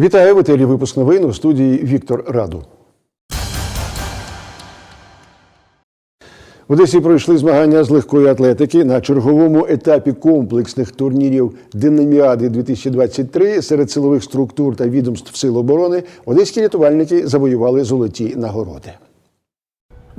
Вітаю в етері випуск новин у студії Віктор Раду. В Одесі пройшли змагання з легкої атлетики на черговому етапі комплексних турнірів Динаміади 2023 серед силових структур та відомств Сил оборони. Одеські рятувальники завоювали золоті нагороди.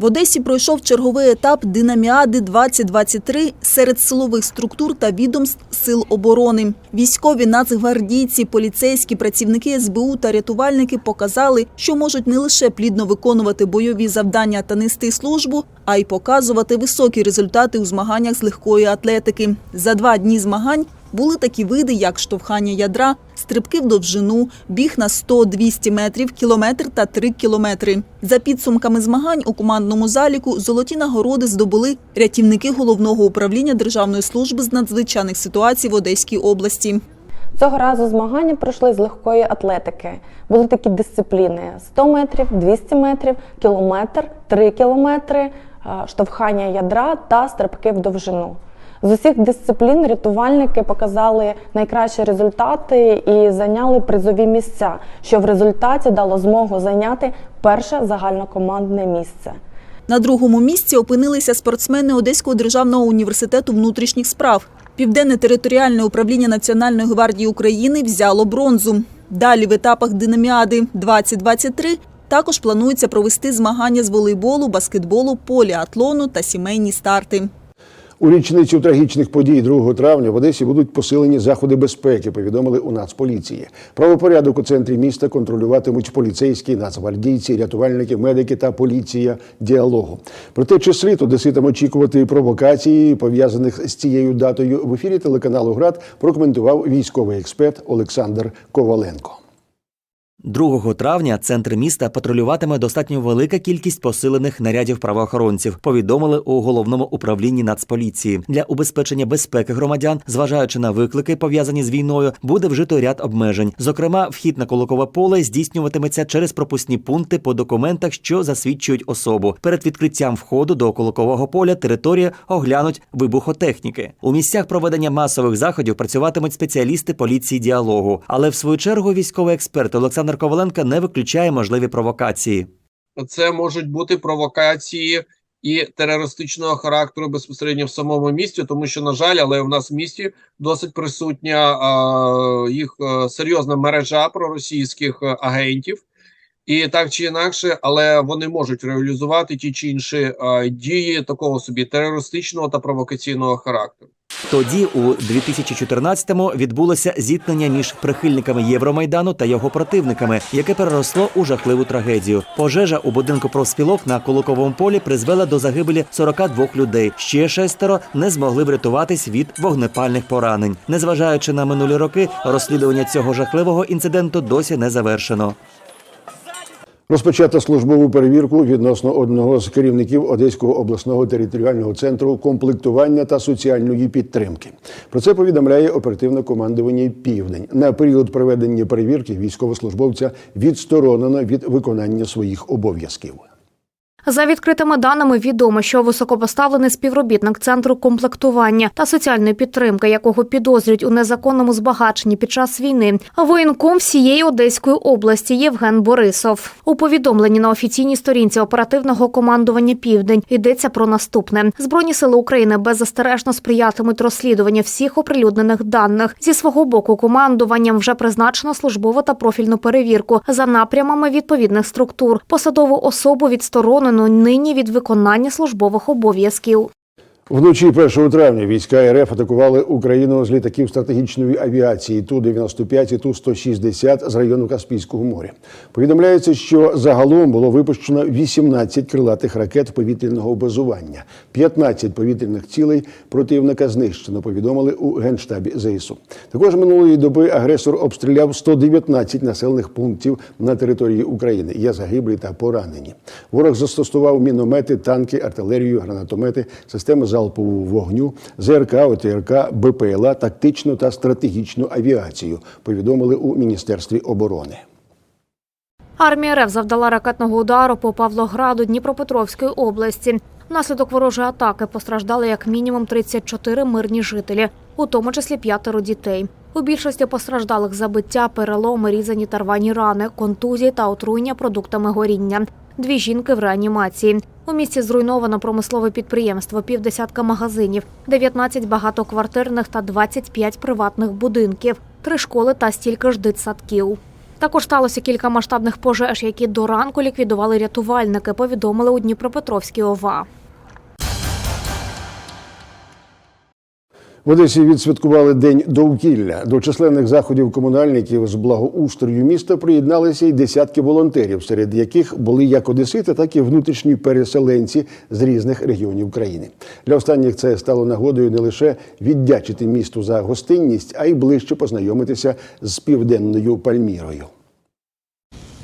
В Одесі пройшов черговий етап Динаміади 2023 серед силових структур та відомств Сил оборони. Військові, нацгвардійці, поліцейські, працівники СБУ та рятувальники показали, що можуть не лише плідно виконувати бойові завдання та нести службу, а й показувати високі результати у змаганнях з легкої атлетики. За два дні змагань були такі види, як штовхання ядра, стрибки в довжину, біг на 100-200 метрів, кілометр та 3 кілометри. За підсумками змагань у командному заліку золоті нагороди здобули рятівники головного управління Державної служби з надзвичайних ситуацій в Одеській області. Цього разу змагання пройшли з легкої атлетики. Були такі дисципліни: 100 метрів, 200 метрів, кілометр, 3 кілометри, штовхання ядра та стрибки в довжину. З усіх дисциплін рятувальники показали найкращі результати і зайняли призові місця, що в результаті дало змогу зайняти перше загальнокомандне місце. На другому місці опинилися спортсмени Одеського державного університету внутрішніх справ. Південне територіальне управління Національної гвардії України взяло бронзу. Далі в етапах Динаміади 2023 також планується провести змагання з волейболу, баскетболу, поліатлону та сімейні старти. У річницю трагічних подій 2 травня в Одесі будуть посилені заходи безпеки, повідомили у Нацполіції. Правопорядок у центрі міста контролюватимуть поліцейські, нацгвардійці, рятувальники, медики та поліція діалогу. Проте чи слід одеситам очікувати провокації, пов'язаних з цією датою, в ефірі телеканалу ГРАД прокоментував військовий експерт Олександр Коваленко. 2 травня центр міста патрулюватиме достатньо велика кількість посилених нарядів правоохоронців. Повідомили у головному управлінні Нацполіції. Для убезпечення безпеки громадян, зважаючи на виклики, пов'язані з війною, буде вжито ряд обмежень. Зокрема, вхід на колокове поле здійснюватиметься через пропускні пункти по документах, що засвідчують особу. Перед відкриттям входу до колокового поля територія оглянуть вибухотехніки. У місцях проведення масових заходів працюватимуть спеціалісти поліції діалогу. Але в свою чергу військовий експерт Олександр Коваленко не виключає можливі провокації. це можуть бути провокації і терористичного характеру безпосередньо в самому місті, тому що, на жаль, але в нас в місті досить присутня а, їх серйозна мережа проросійських а, агентів. І так чи інакше, але вони можуть реалізувати ті чи інші а, дії такого собі терористичного та провокаційного характеру. Тоді, у 2014-му, відбулося зіткнення між прихильниками Євромайдану та його противниками, яке переросло у жахливу трагедію. Пожежа у будинку профспілок на Куликовому полі призвела до загибелі 42 людей. Ще шестеро не змогли врятуватись від вогнепальних поранень. Незважаючи на минулі роки, розслідування цього жахливого інциденту досі не завершено. Розпочато службову перевірку відносно одного з керівників Одеського обласного територіального центру комплектування та соціальної підтримки. Про це повідомляє оперативне командування Південь. На період проведення перевірки військовослужбовця відсторонено від виконання своїх обов'язків. За відкритими даними відомо, що високопоставлений співробітник центру комплектування та соціальної підтримки, якого підозрюють у незаконному збагаченні під час війни, воєнком всієї Одеської області Євген Борисов. У повідомленні на офіційній сторінці оперативного командування Південь йдеться про наступне: збройні сили України беззастережно сприятимуть розслідуванню всіх оприлюднених даних. Зі свого боку командуванням вже призначено службову та профільну перевірку за напрямами відповідних структур. Посадову особу відсторонено нині від виконання службових обов'язків. Вночі 1 травня війська РФ атакували Україну з літаків стратегічної авіації Ту-95 і Ту-160 з району Каспійського моря. Повідомляється, що загалом було випущено 18 крилатих ракет повітряного базування, 15 повітряних цілей противника знищено. Повідомили у генштабі ЗСУ. Також минулої доби агресор обстріляв 119 населених пунктів на території України. Є загиблі та поранені. Ворог застосував міномети, танки, артилерію, гранатомети, системи залпового вогню, ЗРК, ОТРК, БПЛА, тактичну та стратегічну авіацію. Повідомили у міністерстві оборони. Армія РФ завдала ракетного удару по Павлограду Дніпропетровської області. Внаслідок ворожої атаки постраждали як мінімум 34 мирні жителі, у тому числі п'ятеро дітей. У більшості постраждалих забиття, переломи, різані та рвані рани, контузії та отруєння продуктами горіння. Дві жінки в реанімації. У місті зруйновано промислове підприємство, півдесятка магазинів, 19 багатоквартирних та 25 приватних будинків, три школи та стільки ж дитсадків. Також сталося кілька масштабних пожеж, які до ранку ліквідували рятувальники, повідомили у Дніпропетровській ОВА. В Одесі відсвяткували День довкілля. До численних заходів комунальників з благоустрою міста приєдналися й десятки волонтерів, серед яких були як одесити, так і внутрішні переселенці з різних регіонів країни. Для останніх це стало нагодою не лише віддячити місту за гостинність, а й ближче познайомитися з південною Пальмірою.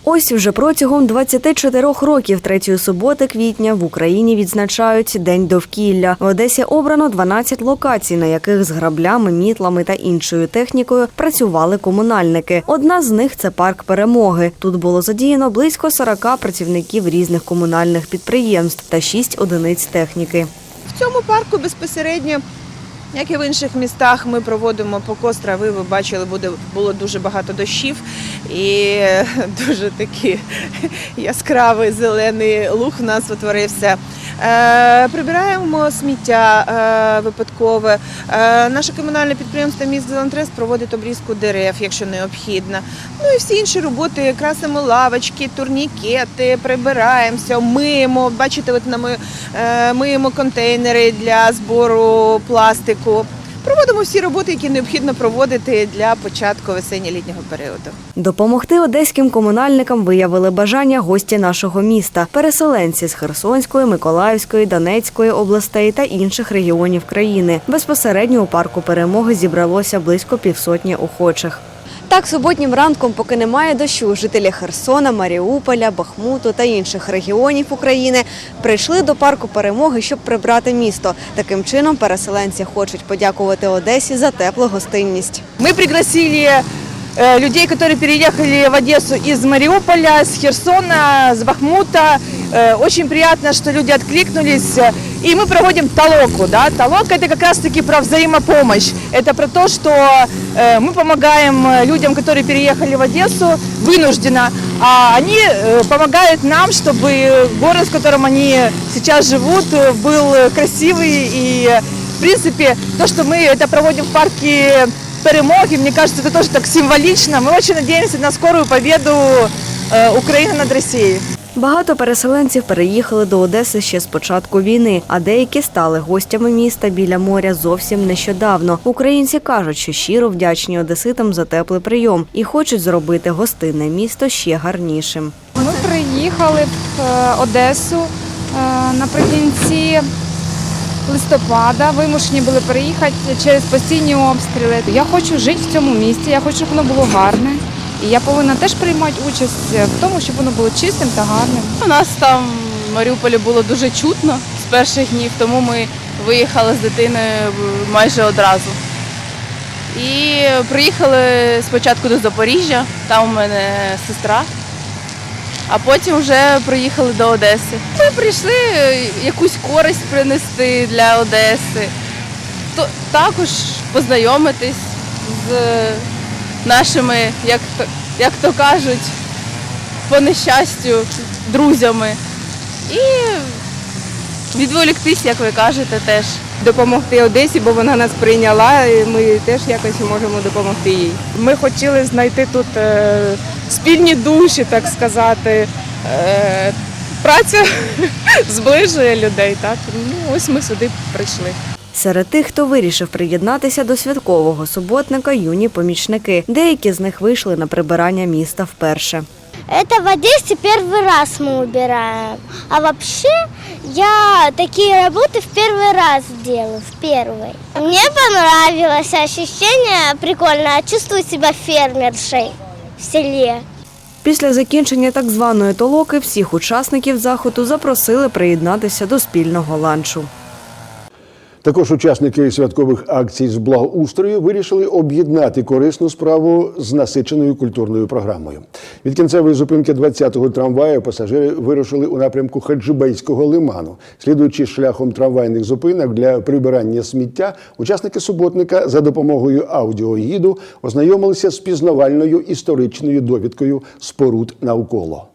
Ось вже протягом 24 років третьої суботи квітня в Україні відзначають День довкілля. В Одесі обрано 12 локацій, на яких з граблями, мітлами та іншою технікою працювали комунальники. Одна з них це парк перемоги. Тут було задіяно близько 40 працівників різних комунальних підприємств та 6 одиниць техніки. В цьому парку безпосередньо, як і в інших містах, ми проводимо покос трави. Ви бачили, буде було дуже багато дощів і дуже такий яскравий зелений луг у нас утворився. Е, прибираємо сміття е, випадкове. Е, наше комунальне підприємство міст Зелантрес проводить обрізку дерев, якщо необхідно. Ну і всі інші роботи, красимо лавочки, турнікети, прибираємося, миємо. Бачите, от ми, миємо контейнери для збору пластику. Проводимо всі роботи, які необхідно проводити для початку весенньо-літнього періоду. Допомогти одеським комунальникам виявили бажання гості нашого міста, переселенці з Херсонської, Миколаївської, Донецької областей та інших регіонів країни. Безпосередньо у парку перемоги зібралося близько півсотні охочих. Так, суботнім ранком, поки немає дощу, жителі Херсона, Маріуполя, Бахмуту та інших регіонів України прийшли до парку перемоги, щоб прибрати місто. Таким чином, переселенці хочуть подякувати Одесі за теплу гостинність. Мы пригласили э, людей, которые переехали в Одессу из Мариуполя, с Херсона, с Бахмута. Э, Очень приятно, что люди откликнулись. И мы проводим толоку. Да? Толока это как раз-таки про взаимопомощь. Это про то, что э, мы помогаем э, людям, которые переехали в Одессу вынужденно, а они э, помогают нам, чтобы город, в котором они сейчас живут, э, был красивый и в принципе, то, что мы это проводим в парке перемоги, мне кажется, это тоже так символично. Мы очень надеемся на скорую победу э, Украины над Россией. Багато переселенців переїхали до Одеси ще з початку війни, а деякі стали гостями міста біля моря зовсім нещодавно. Українці кажуть, що щиро вдячні одеситам за теплий прийом і хочуть зробити гостинне місто ще гарнішим. Ми приїхали в е, Одесу е, наприкінці листопада. Вимушені були переїхати через постійні обстріли. Я хочу жити в цьому місті, я хочу, щоб воно було гарне. І я повинна теж приймати участь в тому, щоб воно було чистим та гарним. У нас там в Маріуполі було дуже чутно з перших днів, тому ми виїхали з дитиною майже одразу. І приїхали спочатку до Запоріжжя, там у мене сестра, а потім вже приїхали до Одеси. Ми прийшли якусь користь принести для Одеси, також познайомитись з нашими, як, то- як то кажуть, по нещастю друзями. І відволіктись, як ви кажете, теж. Допомогти Одесі, бо вона нас прийняла, і ми теж якось можемо допомогти їй. Ми хотіли знайти тут е, спільні душі, так сказати. Е, Праця зближує людей. Так ну ось ми сюди прийшли. Серед тих, хто вирішив приєднатися до святкового суботника, юні помічники. Деякі з них вийшли на прибирання міста вперше. Это в Одессе первый раз мы убираем. А вообще я такие работы в первый раз делаю, в первый. Мне понравилось ощущение прикольное. Чувствую себя фермершей в селе. Після закінчення так званої толоки всіх учасників заходу запросили приєднатися до спільного ланчу. Також учасники святкових акцій з благоустрою вирішили об'єднати корисну справу з насиченою культурною програмою. Від кінцевої зупинки 20-го трамваю пасажири вирушили у напрямку Хаджибейського лиману. Слідуючи шляхом трамвайних зупинок для прибирання сміття, учасники суботника за допомогою аудіогіду ознайомилися з пізнавальною історичною довідкою споруд навколо.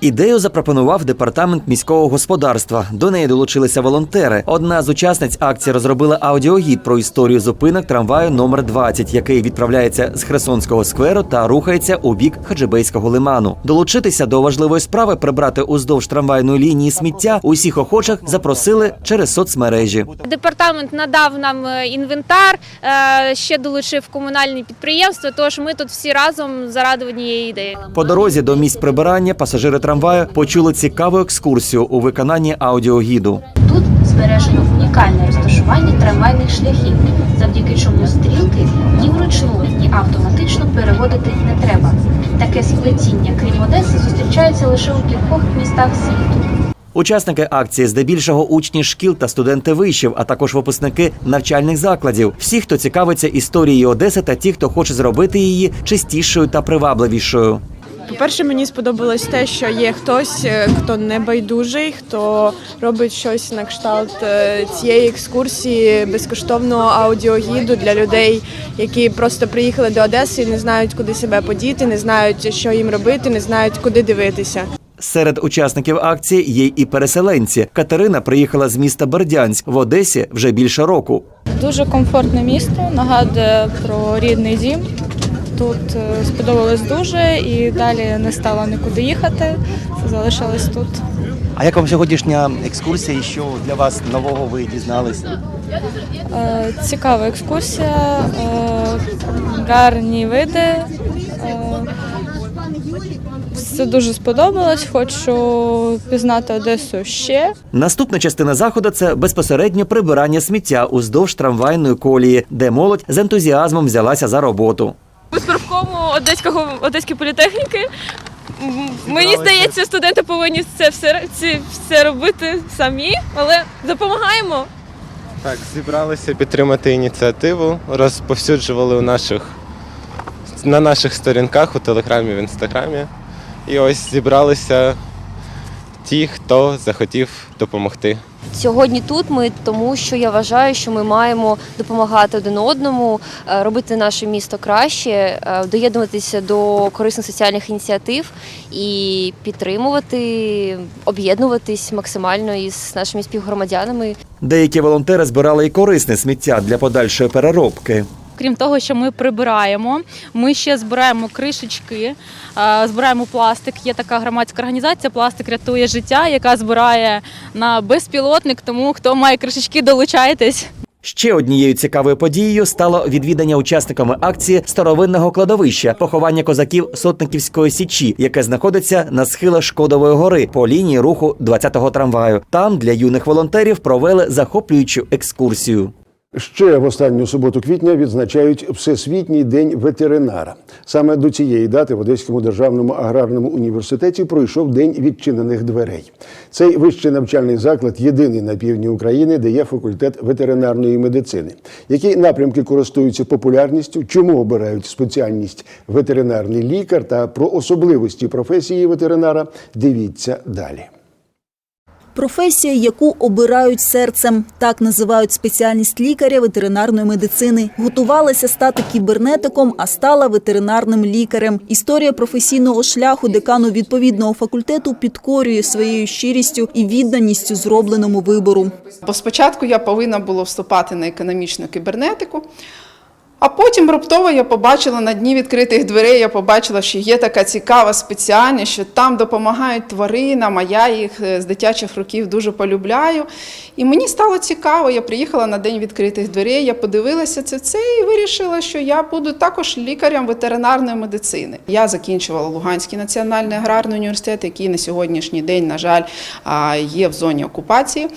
Ідею запропонував департамент міського господарства. До неї долучилися волонтери. Одна з учасниць акції розробила аудіогід про історію зупинок трамваю номер 20, який відправляється з Херсонського скверу та рухається у бік Хаджибейського лиману. Долучитися до важливої справи прибрати уздовж трамвайної лінії сміття усіх охочих запросили через соцмережі. Департамент надав нам е, інвентар, е, ще долучив комунальні підприємства. Тож ми тут всі разом заради однієї ідеї. По дорозі до місць прибирання пасажири трамваю почули цікаву екскурсію у виконанні аудіогіду. Тут збережено унікальне розташування трамвайних шляхів, завдяки чому стрілки ні вручну, ні автоматично переводити не треба. Таке сплетіння, крім Одеси, зустрічається лише у кількох містах світу. Учасники акції здебільшого учні шкіл та студенти вишів, а також випускники навчальних закладів. Всі, хто цікавиться історією Одеси, та ті, хто хоче зробити її чистішою та привабливішою. По-перше, мені сподобалось те, що є хтось, е, хто не байдужий, хто робить щось на кшталт е, цієї екскурсії безкоштовного аудіогіду для людей, які просто приїхали до Одеси і не знають, куди себе подіти, не знають, що їм робити, не знають, куди дивитися. Серед учасників акції є і переселенці. Катерина приїхала з міста Бердянськ в Одесі вже більше року. Дуже комфортне місто, нагадує про рідний дім. Тут е, сподобалось дуже і далі не стало нікуди їхати. Залишилась тут. А як вам сьогоднішня екскурсія і що для вас нового ви дізналися? Е, Цікава екскурсія, е, гарні види. Все дуже сподобалось. Хочу пізнати Одесу ще. Наступна частина заходу це безпосередньо прибирання сміття уздовж трамвайної колії, де молодь з ентузіазмом взялася за роботу. У справкому одеського одеської політехніки. Мені здається, студенти повинні це все, це все робити самі, але допомагаємо. Так, зібралися підтримати ініціативу, розповсюджували у наших, на наших сторінках у Телеграмі, в Інстаграмі. І ось зібралися ті, хто захотів допомогти. Сьогодні тут ми тому, що я вважаю, що ми маємо допомагати один одному, е, робити наше місто краще, е, доєднуватися до корисних соціальних ініціатив і підтримувати, об'єднуватись максимально із нашими співгромадянами. Деякі волонтери збирали і корисне сміття для подальшої переробки. Крім того, що ми прибираємо, ми ще збираємо кришечки, е, збираємо пластик. Є така громадська організація Пластик рятує життя, яка збирає на безпілотник. Тому хто має кришечки, долучайтесь. Ще однією цікавою подією стало відвідання учасниками акції старовинного кладовища поховання козаків Сотниківської січі, яке знаходиться на схилах Шкодової гори по лінії руху 20-го трамваю. Там для юних волонтерів провели захоплюючу екскурсію. Ще в останню суботу квітня відзначають Всесвітній день ветеринара. Саме до цієї дати в Одеському державному аграрному університеті пройшов день відчинених дверей. Цей вищий навчальний заклад єдиний на півдні України, де є факультет ветеринарної медицини. Які напрямки користуються популярністю, чому обирають спеціальність ветеринарний лікар та про особливості професії ветеринара дивіться далі. Професія, яку обирають серцем, так називають спеціальність лікаря ветеринарної медицини. Готувалася стати кібернетиком, а стала ветеринарним лікарем. Історія професійного шляху декану відповідного факультету підкорює своєю щирістю і відданістю зробленому вибору. Бо спочатку я повинна була вступати на економічну кібернетику, а потім раптово я побачила на дні відкритих дверей, я побачила, що є така цікава спеціальність, що там допомагають тваринам, а я їх е, з дитячих років дуже полюбляю. І мені стало цікаво, я приїхала на день відкритих дверей, я подивилася це все і вирішила, що я буду також лікарем ветеринарної медицини. Я закінчувала Луганський національний аграрний університет, який на сьогоднішній день, на жаль, є в зоні окупації.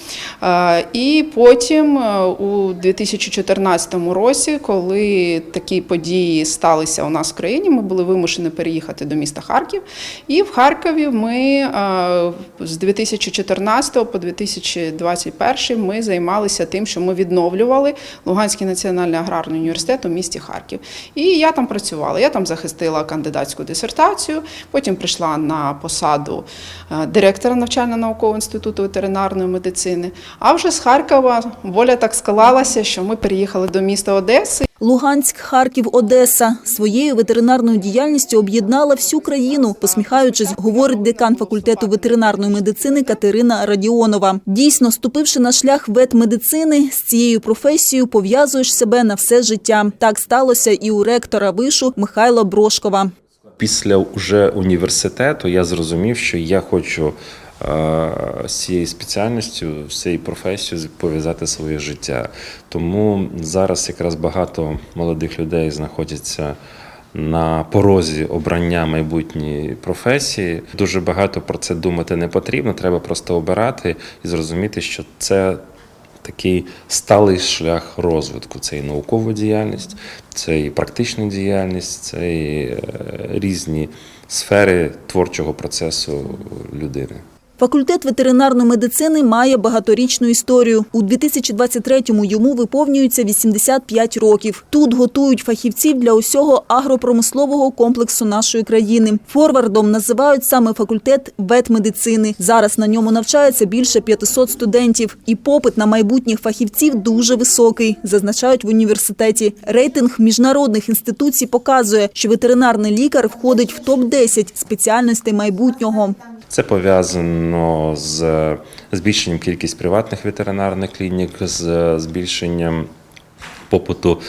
І потім е, у 2014 році, коли такі події сталися у нас в країні, ми були вимушені переїхати до міста Харків. І в Харкові ми е, з 2014 по 2021 ми займалися тим, що ми відновлювали Луганський національний аграрний університет у місті Харків. І я там працювала. Я там захистила кандидатську дисертацію, потім прийшла на посаду е, директора навчально-наукового інституту ветеринарної медицини. А вже з Харкова воля так склалася, що ми переїхали до міста Одеси. Луганськ, Харків, Одеса своєю ветеринарною діяльністю об'єднала всю країну, посміхаючись, говорить декан факультету ветеринарної медицини Катерина Радіонова. Дійсно, ступивши на шлях ветмедицини, з цією професією пов'язуєш себе на все життя. Так сталося і у ректора вишу Михайла Брошкова. Після уже університету я зрозумів, що я хочу з цією спеціальністю, з цією професією пов'язати своє життя. Тому зараз якраз багато молодих людей знаходяться на порозі обрання майбутньої професії. Дуже багато про це думати не потрібно. Треба просто обирати і зрозуміти, що це такий сталий шлях розвитку. Це і наукова діяльність, це і практична діяльність, це і е, різні сфери творчого процесу людини. Факультет ветеринарної медицини має багаторічну історію. У 2023-му йому виповнюється 85 років. Тут готують фахівців для усього агропромислового комплексу нашої країни. Форвардом називають саме факультет ветмедицини. Зараз на ньому навчається більше 500 студентів. І попит на майбутніх фахівців дуже високий, зазначають в університеті. Рейтинг міжнародних інституцій показує, що ветеринарний лікар входить в топ-10 спеціальностей майбутнього. Це пов'язано з збільшенням кількість приватних ветеринарних клінік, з збільшенням попиту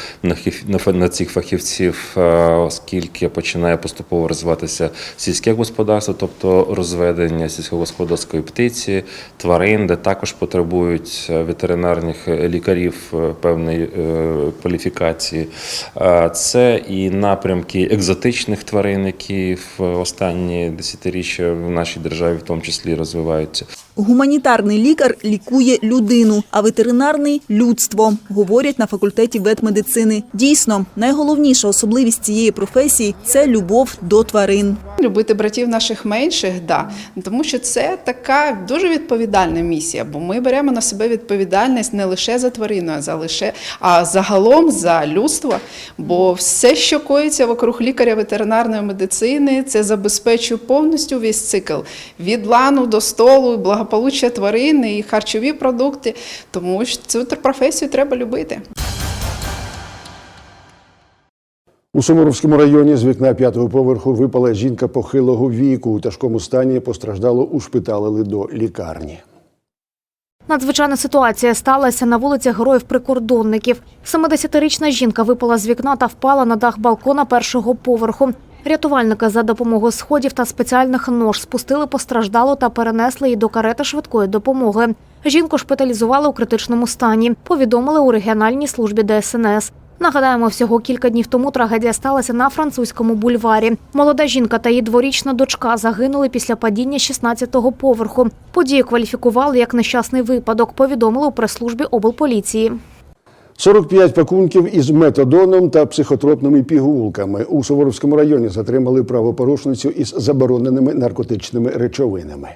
на цих фахівців, е, оскільки починає поступово розвиватися сільське господарство, тобто розведення сільськогосподарської птиці, тварин, де також потребують е, ветеринарних лікарів е, певної кваліфікації. Це і напрямки екзотичних тварин, які в останні десятиріччя в нашій державі в тому числі розвиваються. Гуманітарний лікар лікує людину, а ветеринарний людство, говорять на факультеті ветмедицини. Дійсно, найголовніша особливість цієї професії це любов до тварин. Любити братів наших менших, да. тому що це така дуже відповідальна місія, бо ми беремо на себе відповідальність не лише за тварину, а лише а загалом за людство. Бо все, що коїться вокруг лікаря ветеринарної медицини, це забезпечує повністю весь цикл від лану до столу, благополуччя тварин і харчові продукти. Тому що цю професію треба любити. У Сумуровському районі з вікна п'ятого поверху випала жінка похилого віку. У тяжкому стані постраждало ушпиталили до лікарні. Надзвичайна ситуація сталася на вулиці Героїв-Прикордонників. 70-річна жінка випала з вікна та впала на дах балкона першого поверху. Рятувальники за допомогою сходів та спеціальних нож спустили постраждалу та перенесли її до карети швидкої допомоги. Жінку шпиталізували у критичному стані. Повідомили у регіональній службі ДСНС. Нагадаємо, всього кілька днів тому трагедія сталася на французькому бульварі. Молода жінка та її дворічна дочка загинули після падіння 16-го поверху. Подію кваліфікували як нещасний випадок. Повідомили у прес-службі облполіції. 45 пакунків із метадоном та психотропними пігулками. У Суворовському районі затримали правопорушницю із забороненими наркотичними речовинами.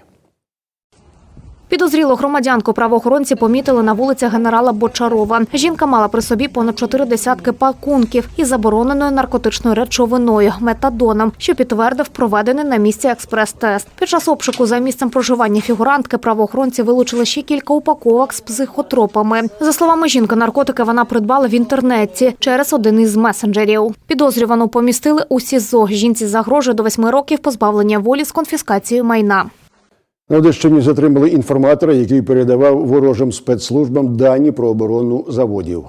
Підозрілу громадянку правоохоронці помітили на вулиці генерала Бочарова. Жінка мала при собі понад чотири десятки пакунків із забороненою наркотичною речовиною метадоном, що підтвердив проведений на місці експрес-тест. Під час обшуку за місцем проживання фігурантки правоохоронці вилучили ще кілька упаковок з психотропами. За словами жінки, наркотики вона придбала в інтернеті через один із месенджерів. Підозрювану помістили у СІЗО. Жінці загрожує до восьми років позбавлення волі з конфіскацією майна. На Одещині затримали інформатора, який передавав ворожим спецслужбам дані про оборону заводів.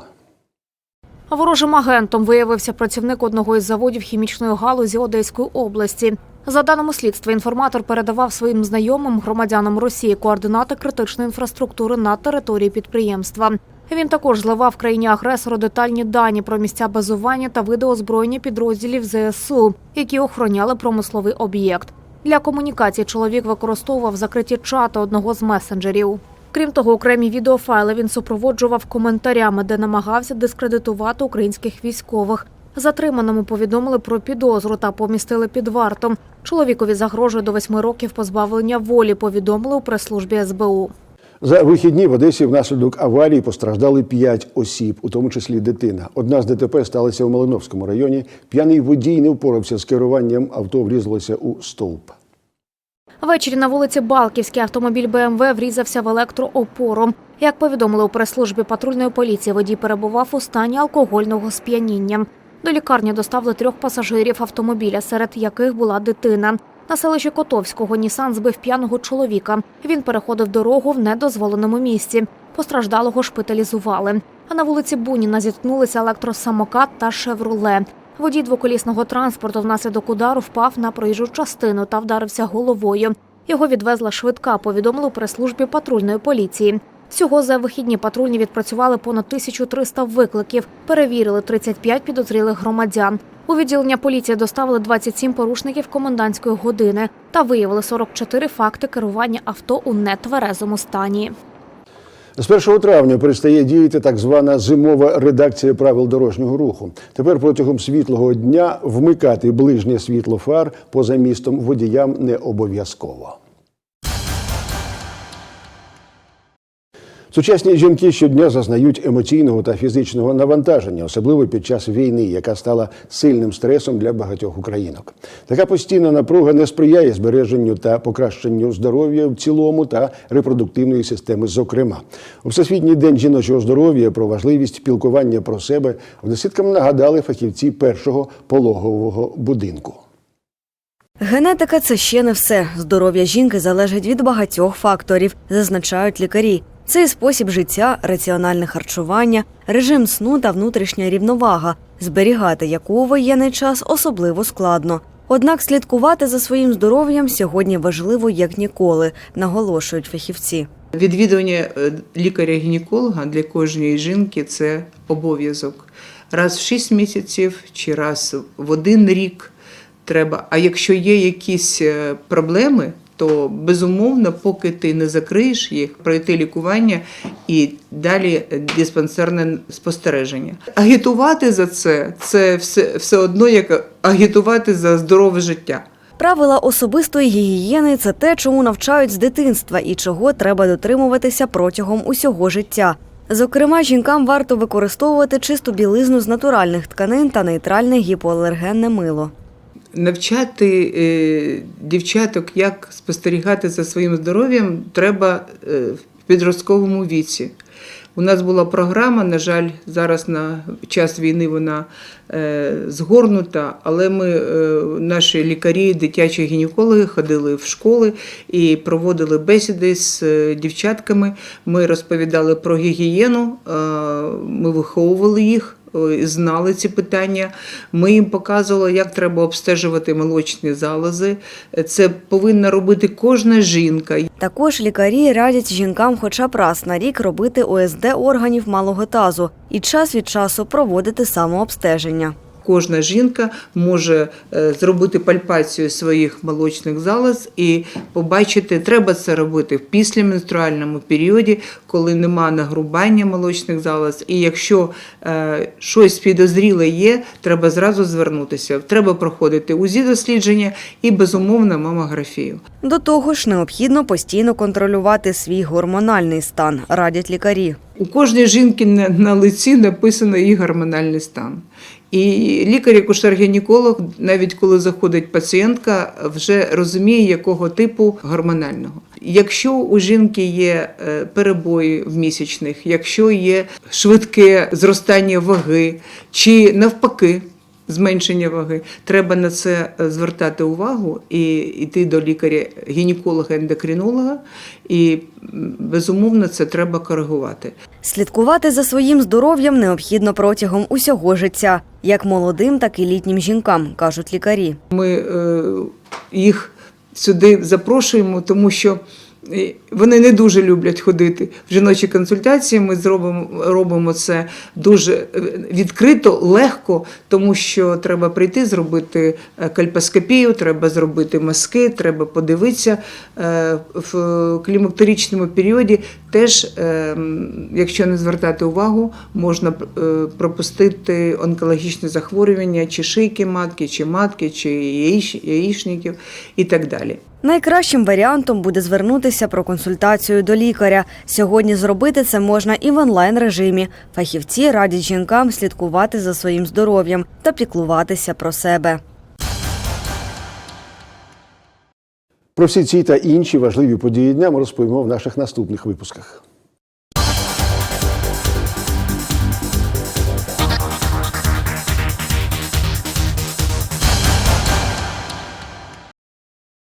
Ворожим агентом виявився працівник одного із заводів хімічної галузі Одеської області. За даними слідства, інформатор передавав своїм знайомим громадянам Росії координати критичної інфраструктури на території підприємства. Він також зливав країні агресору детальні дані про місця базування та види озброєння підрозділів ЗСУ, які охороняли промисловий об'єкт. Для комунікації чоловік використовував закриті чати одного з месенджерів. Крім того, окремі відеофайли він супроводжував коментарями, де намагався дискредитувати українських військових. Затриманому повідомили про підозру та помістили під вартом. Чоловікові загрожує до восьми років позбавлення волі. Повідомили у прес-службі СБУ. За вихідні в Одесі внаслідок аварії постраждали п'ять осіб, у тому числі дитина. Одна з ДТП сталася у Малиновському районі. П'яний водій не впорався з керуванням, авто врізалося у стовп. Ввечері на вулиці Балківський автомобіль БМВ врізався в електроопору. Як повідомили у прес-службі патрульної поліції, водій перебував у стані алкогольного сп'яніння. До лікарні доставили трьох пасажирів автомобіля, серед яких була дитина. На селищі Котовського Нісан збив п'яного чоловіка. Він переходив дорогу в недозволеному місці. Постраждалого шпиталізували. А на вулиці Буніна зіткнулися електросамокат та шевроле. Водій двоколісного транспорту внаслідок удару впав на проїжджу частину та вдарився головою. Його відвезла швидка, повідомили у прес-службі патрульної поліції. Всього за вихідні патрульні відпрацювали понад 1300 викликів, перевірили 35 підозрілих громадян. У відділення поліції доставили 27 порушників комендантської години та виявили 44 факти керування авто у нетверезому стані. З 1 травня перестає діяти так звана зимова редакція правил дорожнього руху. Тепер протягом світлого дня вмикати ближнє світло фар поза містом водіям не обов'язково. Сучасні жінки щодня зазнають емоційного та фізичного навантаження, особливо під час війни, яка стала сильним стресом для багатьох українок. Така постійна напруга не сприяє збереженню та покращенню здоров'я в цілому та репродуктивної системи. Зокрема, у всесвітній день жіночого здоров'я про важливість спілкування про себе одеситкам нагадали фахівці першого пологового будинку. Генетика це ще не все. Здоров'я жінки залежить від багатьох факторів, зазначають лікарі. Це і спосіб життя, раціональне харчування, режим сну та внутрішня рівновага, зберігати яку у воєнний час особливо складно. Однак слідкувати за своїм здоров'ям сьогодні важливо як ніколи, наголошують фахівці. Відвідування е, лікаря-гінеколога для кожної жінки це обов'язок. Раз в 6 місяців чи раз в один рік треба. А якщо є якісь е, проблеми, то безумовно, поки ти не закриєш їх, пройти лікування і далі диспансерне спостереження. Агітувати за це це все, все одно як агітувати за здорове життя. Правила особистої гігієни це те, чому навчають з дитинства і чого треба дотримуватися протягом усього життя. Зокрема, жінкам варто використовувати чисту білизну з натуральних тканин та нейтральне гіпоалергенне мило. Навчати е, дівчаток, як спостерігати за своїм здоров'ям, треба е, в підростковому віці. У нас була програма, на жаль, зараз на час війни вона е, згорнута, але ми, наші лікарі, дитячі гінекологи ходили в школи і проводили бесіди з дівчатками. Ми розповідали про гігієну, ми виховували їх. Е, Знали ці питання. Ми їм показували, як треба обстежувати молочні залози. Це повинна робити кожна жінка. Також лікарі радять жінкам хоча б раз на рік робити ОСД органів малого тазу і час від часу проводити самообстеження. Кожна жінка може е, зробити пальпацію своїх молочних залоз і побачити, треба це робити в післяменструальному періоді, коли нема нагрубання молочних залоз. І якщо е, щось підозріле є, треба зразу звернутися. Треба проходити УЗІ дослідження і безумовно мамографію. До того ж, необхідно постійно контролювати свій гормональний стан, радять лікарі. У кожній жінки на лиці написано її гормональний стан. І лікар-акушер-гінеколог, навіть коли заходить пацієнтка, вже розуміє, якого типу гормонального. Якщо у жінки є е, перебої в місячних, якщо є швидке зростання ваги, чи навпаки. Зменшення ваги, треба на це е, звертати увагу і йти до лікаря-гінеколога-ендокринолога, і безумовно це треба коригувати. Слідкувати за своїм здоров'ям необхідно протягом усього життя, як молодим, так і літнім жінкам, кажуть лікарі. Ми е, їх сюди запрошуємо, тому що е, вони не дуже люблять ходити в жіночі консультації. Ми зробимо робимо це дуже е, відкрито, легко, тому що треба прийти, зробити е, кальпоскопію, треба зробити мазки, треба подивитися Е, в клімактеричному періоді. Теж, якщо не звертати увагу, можна пропустити онкологічне захворювання чи шийки матки, чи матки, чи яїч- яєчників і так далі. Найкращим варіантом буде звернутися про консультацію до лікаря. Сьогодні зробити це можна і в онлайн режимі. Фахівці радять жінкам слідкувати за своїм здоров'ям та піклуватися про себе. Про всі ці та інші важливі події дня ми розповімо в наших наступних випусках.